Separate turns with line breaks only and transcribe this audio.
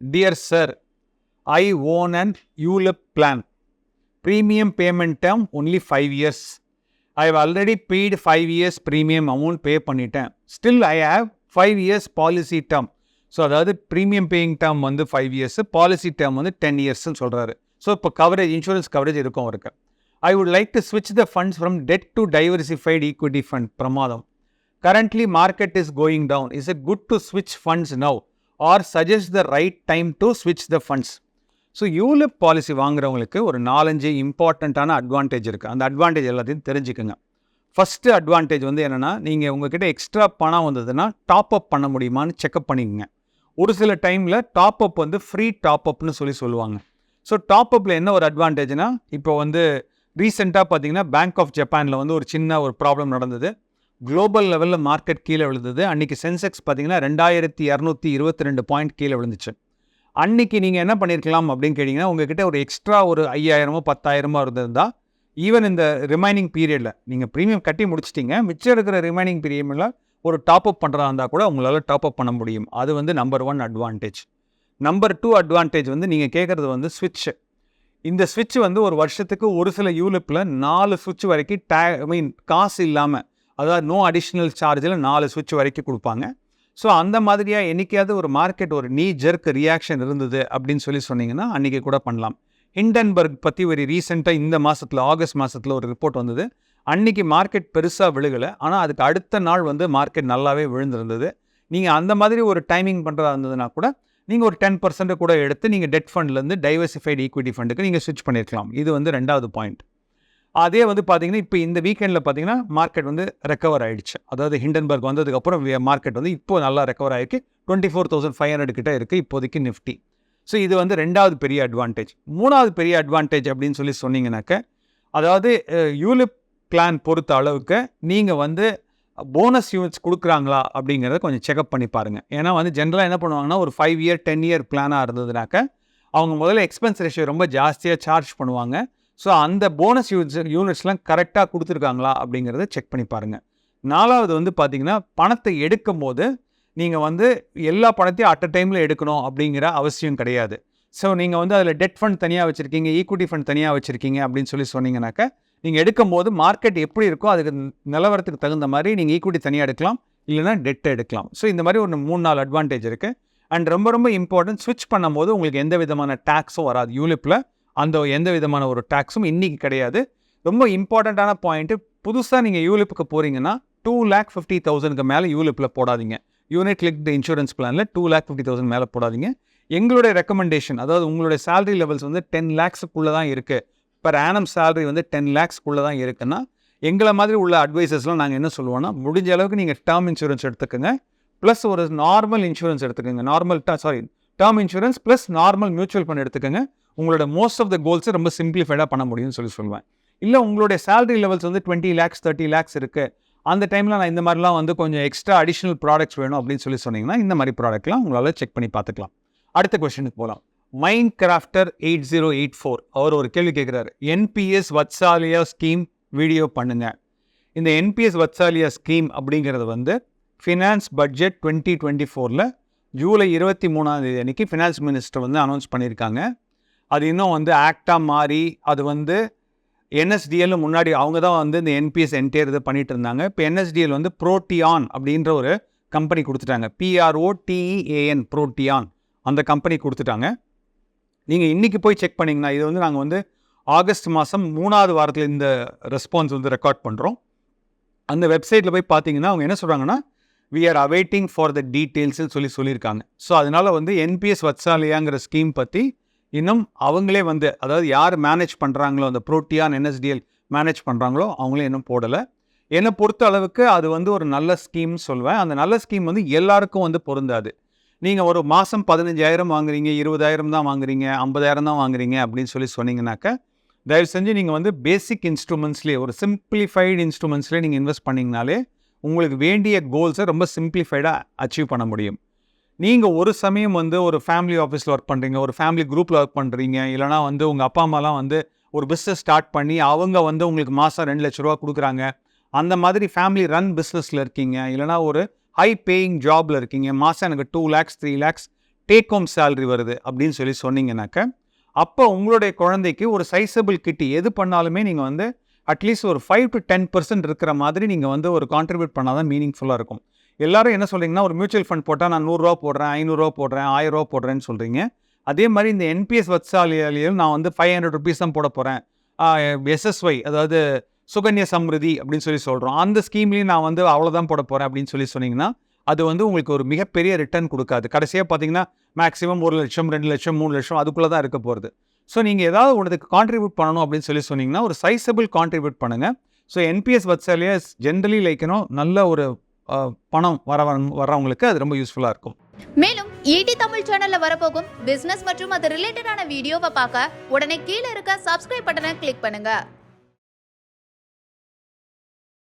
Dear sir I own and ULIP plan Premium payment term only 5 years. I have already paid 5 years premium amount pay பண்ணிட்டேன். Still I have five years policy term so அதாவது premium paying term வந்து five years policy term வந்து ten இயர்ஸ்னு சொல்கிறாரு so இப்போ coverage insurance coverage இருக்கும் அவருக்கு. I would like to ஸ்விட்ச் the funds from dead to diversified equity fund பிரமாதம். Currently market is going town is a good to ஸ்விட்ச் funds now R suggest the right time to ஸ்விட்ச் the funds so ULIP policy வாங்குறவங்களுக்கு ஒரு நாலஞ்சு இம்பார்ட்டண்ட்டான advantage இருக்குது அந்த advantage எல்லாத்தையும் தெரிஞ்சுக்கோங்க. ஃபஸ்ட்டு அட்வான்டேஜ் வந்து என்னென்னா நீங்கள் உங்ககிட்ட எக்ஸ்ட்ரா பணம் வந்ததுன்னா டாப் அப் பண்ண முடியுமான்னு செக்அப் பண்ணிக்கங்க. ஒரு சில டைமில் டாப் அப் வந்து ஃப்ரீ டாப் அப்னு சொல்லி சொல்லுவாங்க. ஸோ டாப் அப்பில் என்ன ஒரு அட்வான்டேஜ்னால் இப்போ வந்து ரீசெண்டாக பார்த்தீங்கன்னா பேங்க் ஆஃப் ஜப்பானில் வந்து ஒரு சின்ன ஒரு ப்ராப்ளம் நடந்தது. குளோபல் லெவலில் மார்க்கெட் கீழே விழுந்தது. அன்றைக்கி சென்செக்ஸ் பார்த்தீங்கன்னா ரெண்டாயிரத்தி இரநூத்தி இருபத்தி ரெண்டு பாயிண்ட் கீழே விழுந்துச்சு. அன்றைக்கி நீங்கள் என்ன பண்ணியிருக்கலாம் அப்படின்னு கேட்டிங்கன்னா உங்ககிட்ட ஒரு எக்ஸ்ட்ரா ஒரு ஐயாயிரமோ பத்தாயிரமோ இருந்திருந்தால் ஈவன் இந்த ரிமைனிங் பீரியடில் நீங்கள் ப்ரீமியம் கட்டி முடிச்சிட்டிங்க. மிச்சம் இருக்கிற ரிமைனிங் பீரியடில் ஒரு டாப் அப் பண்ணுறதா இருந்தால் கூட உங்களால் டாப் அப் பண்ண முடியும். அது வந்து number one advantage number two advantage வந்து நீங்கள் கேட்குறது வந்து ஸ்விட்ச் இந்த ஸ்விட்ச் வந்து ஒரு வருஷத்துக்கு ஒரு சில யூலிப்பில் நாலு சுவிட்ச் வரைக்கும் டே ஐ மீன் காசு இல்லாமல் அதாவது நோ அடிஷ்னல் சார்ஜில் நாலு சுவிட்ச் வரைக்கும் கொடுப்பாங்க. ஸோ அந்த மாதிரியாக என்றைக்காவது ஒரு மார்க்கெட் ஒரு நீ ஜெர்க் ரியாக்ஷன் இருந்தது அப்படின்னு சொல்லி சொன்னீங்கன்னா அன்றைக்கி கூட பண்ணலாம். ஹிண்டன்பர்க் பற்றி ஒரு ரீசெண்டாக இந்த மாதத்தில் ஆகஸ்ட் மாதத்தில் ஒரு ரிப்போர்ட் வந்தது. அன்றைக்கி மார்க்கெட் பெருசாக விழுகலை. ஆனால் அதுக்கு அடுத்த நாள் வந்து மார்க்கெட் நல்லாவே விழுந்திருந்தது. நீங்கள் அந்த மாதிரி ஒரு டைமிங் பண்ணுறதா இருந்ததுன்னா கூட நீங்கள் ஒரு டென் பர்சன்ட் கூட எடுத்து நீங்கள் டெட் ஃபண்ட்லேருந்து டைவர்சிஃபைடு ஈக்விட்டி ஃபண்டுக்கு நீங்கள் ஸ்விட்ச் பண்ணியிருக்கலாம் இது வந்து ரெண்டாவது பாயிண்ட் அதே வந்து பார்த்தீங்கன்னா இப்போ இந்த வீக்கெண்டில் பார்த்தீங்கன்னா மார்க்கெட் வந்து ரெக்கவர் ஆயிடுச்சு. அதாவது ஹிண்டன்பர்க் வந்ததுக்கப்புறம் மார்க்கெட் வந்து இப்போ நல்லா ரெக்கவர் ஆகிருக்கு twenty four thousand five hundred கிட்டே இருக்குது இப்போதைக்கு நிஃப்டி ஸோ இது வந்து ரெண்டாவது பெரிய அட்வான்டேஜ் மூணாவது பெரிய அட்வான்டேஜ் அப்படின்னு சொல்லி சொன்னீங்கன்னாக்க அதாவது யூலிப் பிளான் பொறுத்த அளவுக்கு நீங்கள் வந்து போனஸ் யூனிட்ஸ் கொடுக்குறாங்களா அப்படிங்கிறத கொஞ்சம் செக்அப் பண்ணி பாருங்கள் ஏன்னா வந்து ஜென்ரலாக என்ன பண்ணுவாங்கன்னா ஒரு ஃபைவ் இயர் டென் இயர் பிளானாக இருந்ததுனாக்க அவங்க முதல்ல எக்ஸ்பென்ஸ் ரேஷியோ ரொம்ப ஜாஸ்தியாக சார்ஜ் பண்ணுவாங்க. ஸோ அந்த போனஸ் யூனிட்ஸ் யூனிட்ஸ்லாம் கரெக்டாக கொடுத்துருக்காங்களா அப்படிங்கிறத செக் பண்ணி பாருங்கள் நாலாவது வந்து பார்த்தீங்கன்னா பணத்தை எடுக்கும் போது நீங்கள் வந்து எல்லா பணத்தையும் அட் அ டைமில் எடுக்கணும் அப்படிங்கிற அவசியம் கிடையாது. ஸோ நீங்கள் வந்து அதில் டெட் ஃபண்ட் தனியாக வச்சுருக்கீங்க ஈக்விட்டி ஃபண்ட் தனியாக வச்சுருக்கீங்க அப்படின்னு சொல்லி சொன்னீங்கன்னாக்கா நீங்கள் எடுக்கும் போது மார்க்கெட் எப்படி இருக்கோ அதுக்கு நிலவரத்துக்கு தகுந்த மாதிரி நீங்கள் ஈக்விட்டி தனியாக எடுக்கலாம் இல்லைனா டெட்டை எடுக்கலாம். ஸோ இந்த மாதிரி ஒரு மூணு நாலு அட்வான்டேஜ் இருக்குது அண்ட் ரொம்ப ரொம்ப இம்பார்ட்டன்ட் ஸ்விட்ச் பண்ணும்போது உங்களுக்கு எந்த விதமான டேக்ஸும் வராது. யூலிப்பில் அந்த எந்த விதமான ஒரு டேக்ஸும் இன்றைக்கி கிடையாது. ரொம்ப இம்பார்ட்டண்ட்டான பாயிண்ட்டு புதுசாக நீங்கள் யூலிப்புக்கு போகிறீங்கன்னா டூ லேக் ஃபிஃப்டி தௌசண்ட்க்கு மேலே யூலிப்பில் போடாதீங்க. யூனிட் லிங்க்டு இன்சூரன்ஸ் பிளானில் டூ லேக் ஃபிஃப்டி தௌசண்ட் மேலே போடாதீங்க. எங்களுடைய ரெக்கமெண்டேஷன் அதாவது உங்களுடைய சேலரி லெவல்ஸ் வந்து டென் லேக்ஸுக்குள்ளே தான் இருக்குது பர் ஆனம் சேலரி வந்து டென் லேக்ஸ்க்குள்ளே தான் இருக்குன்னா எங்களை மாதிரி உள்ள அட்வைசஸ்லாம் நாங்கள் என்ன சொல்லுவோம்னா முடிஞ்ச அளவுக்கு நீங்கள் டேர்ம் இன்சூரன்ஸ் எடுத்துக்கோங்க. ப்ளஸ் ஒரு நார்மல் இன்சூரன்ஸ் எடுத்துக்கோங்க. Normal sorry term insurance plus normal mutual fund எடுத்துக்கோங்க. உங்களோட மோஸ்ட் ஆஃப் த கோல்ஸை ரொம்ப சிம்பிளிஃபைடாக பண்ண முடியும்னு சொல்லி சொல்லுவேன். இல்லை உங்களுடைய சேலரி லெவல்ஸ் வந்து டுவெண்ட்டி லேக்ஸ் தேர்ட்டி லேக்ஸ் இருக்குது அந்த டைமில் நான் இந்த மாதிரிலாம் வந்து கொஞ்சம் எக்ஸ்ட்ரா அடிஷ்னல் ப்ராடக்ட்ஸ் வேணும் அப்படின்னு சொல்லி சொன்னீங்கன்னா இந்த மாதிரி ப்ராடக்ட்லாம் உங்களால் செக் பண்ணி பார்த்துக்கலாம். அடுத்த கொஸ்டினுக்கு போகலாம் Mind Crafter eight zero eight four அவர் ஒரு கேள்வி கேட்குறாரு. என்பிஎஸ் வத்சாலியா ஸ்கீம் வீடியோ பண்ணுங்க. இந்த என்பிஎஸ் வத்சாலியா ஸ்கீம் அப்படிங்கிறது வந்து ஃபினான்ஸ் பட்ஜெட் டுவெண்ட்டி டுவெண்ட்டி ஃபோரில் ஜூலை இருபத்தி மூணாம் தேதி அன்றைக்கி ஃபினான்ஸ் மினிஸ்டர் வந்து அனௌன்ஸ் பண்ணியிருக்காங்க. அது இன்னும் வந்து ஆக்டாக மாறி அது வந்து என்எஸ்டிஎல் முன்னாடி அவங்க தான் வந்து இந்த என்பிஎஸ் என்டிஆர் இது பண்ணிட்டு இருந்தாங்க இப்போ என்எஸ்டிஎல் வந்து ப்ரோட்டியான் அப்படின்ற ஒரு கம்பெனி கொடுத்துட்டாங்க. பிஆர்ஓ டிஇஏஎன் ப்ரோட்டியான் அந்த கம்பெனி கொடுத்துட்டாங்க. நீங்கள் இன்றைக்கி போய் செக் பண்ணிங்கன்னா இது வந்து நாங்கள் வந்து ஆகஸ்ட் மாதம் மூணாவது வாரத்தில் இந்த ரெஸ்பான்ஸ் வந்து ரெக்கார்ட் பண்ணுறோம் அந்த வெப்சைட்டில் போய் பார்த்தீங்கன்னா அவங்க என்ன சொல்கிறாங்கன்னா we are awaiting for the டீட்டெயில்ஸ்ன்னு சொல்லி சொல்லியிருக்காங்க. ஸோ அதனால் வந்து என்பிஎஸ் வத்சாலியாங்கிற ஸ்கீம் பற்றி இன்னும் அவங்களே வந்து அதாவது யார் மேனேஜ் பண்ணுறாங்களோ அந்த ப்ரோட்டியான் என்எஸ்டிஎல் மேனேஜ் பண்ணுறாங்களோ அவங்களே இன்னும் போடலை. என்னை பொறுத்த அளவுக்கு அது வந்து ஒரு நல்ல ஸ்கீம்னு சொல்வேன். அந்த நல்ல ஸ்கீம் வந்து எல்லாருக்கும் வந்து பொருந்தாது. நீங்கள் ஒரு மாதம் பதினஞ்சாயிரம் வாங்குறீங்க இருபதாயிரம் தான் வாங்குறீங்க ஐம்பதாயிரம் தான் வாங்குறீங்க அப்படின்னு சொல்லி சொன்னீங்கன்னாக்க தயவு செஞ்சு நீங்கள் வந்து பேசிக் இன்ஸ்ட்ருமெண்ட்ஸ்லேயே ஒரு சிம்பிளிஃபைடு இன்ஸ்ட்ருமெண்ட்ஸ்லேயே நீங்கள் இன்வெஸ்ட் பண்ணிங்கனாலே உங்களுக்கு வேண்டிய கோல்ஸை ரொம்ப சிம்பிளிஃபைடாக அச்சீவ் பண்ண முடியும். நீங்கள் ஒரு சமயம் வந்து ஒரு ஃபேமிலி ஆஃபீஸில் ஒர்க் பண்ணுறீங்க ஒரு ஃபேமிலி குரூப்பில் ஒர்க் பண்ணுறீங்க இல்லைனா வந்து உங்கள் அப்பா அம்மாலாம் வந்து ஒரு பிஸ்னஸ் ஸ்டார்ட் பண்ணி அவங்க வந்து உங்களுக்கு மாதம் ரெண்டு லட்ச ரூபா கொடுக்குறாங்க. அந்த மாதிரி ஃபேமிலி ரன் பிஸ்னஸில் இருக்கீங்க இல்லைனா ஒரு ஹை பேயிங் ஜாபில் இருக்கீங்க மாதம் எனக்கு two lakhs three lakhs take home salary வருது அப்படின்னு சொல்லி சொன்னீங்கன்னாக்க அப்போ உங்களுடைய குழந்தைக்கு ஒரு சைஸபிள் கிட்டி எது பண்ணாலுமே நீங்கள் வந்து அட்லீஸ்ட் ஒரு ஃபைவ் டு டென் பர்சன்ட் இருக்கிற மாதிரி நீங்கள் வந்து ஒரு கான்ட்ரிபியூட் பண்ணால் தான் மீனிங்ஃபுல்லாக இருக்கும். எல்லாரும் என்ன சொல்கிறீங்கன்னா ஒரு மியூச்சுவல் ஃபண்ட் போட்டால் நான் நூறுரூவா போடுறேன் ஐநூறுரூவா போடுறேன் ஆயிரரூவா போடுறேன்னு சொல்கிறீங்க அதே மாதிரி இந்த என்பிஎஸ் வத்சாலியாலையும் நான் வந்து ஃபைவ் ஹண்ட்ரட் ருபீஸ் தான் போட போகிறேன் எஸ்எஸ்ஒய் அதாவது சுகன்யா சம்ருதி அப்படின்னு சொல்லி சொல்கிறோம் அந்த ஸ்கீம்லேயும் நான் வந்து அவ்வளோதான் போட போகிறேன் அப்படின்னு சொல்லி சொன்னீங்கன்னா அது வந்து உங்களுக்கு ஒரு மிகப்பெரிய ரிட்டர்ன் கொடுக்காது. கடைசியாக பார்த்தீங்கன்னா மேக்ஸிமம் ஒரு லட்சம் ரெண்டு லட்சம் மூணு லட்சம் அதுக்குள்ளே தான் இருக்க போகிறது ஸோ நீங்கள் ஏதாவது ஒன்றுக்கு கான்ட்ரிபியூட் பண்ணணும் அப்படின்னு சொல்லி சொன்னீங்கன்னா ஒரு சைஸபிள் கான்ட்ரிபியூட் பண்ணுங்கள் ஸோ என்பிஎஸ் வத்சாலியா ஜென்ரலி லைக்கணும் நல்ல ஒரு பணம் வர வரவங்களுக்கு அது ரொம்ப யூஸ்ஃபுல்லாக இருக்கும்.
மேலும் ஈடி தமிழ் சேனல்ல வரப்போகும் பிசினஸ் மற்றும் அது ரிலேட்டடான வீடியோவை பார்க்க உடனே கீழே இருக்க சப்ஸ்கிரைப் பட்டனை கிளிக் பண்ணுங்க.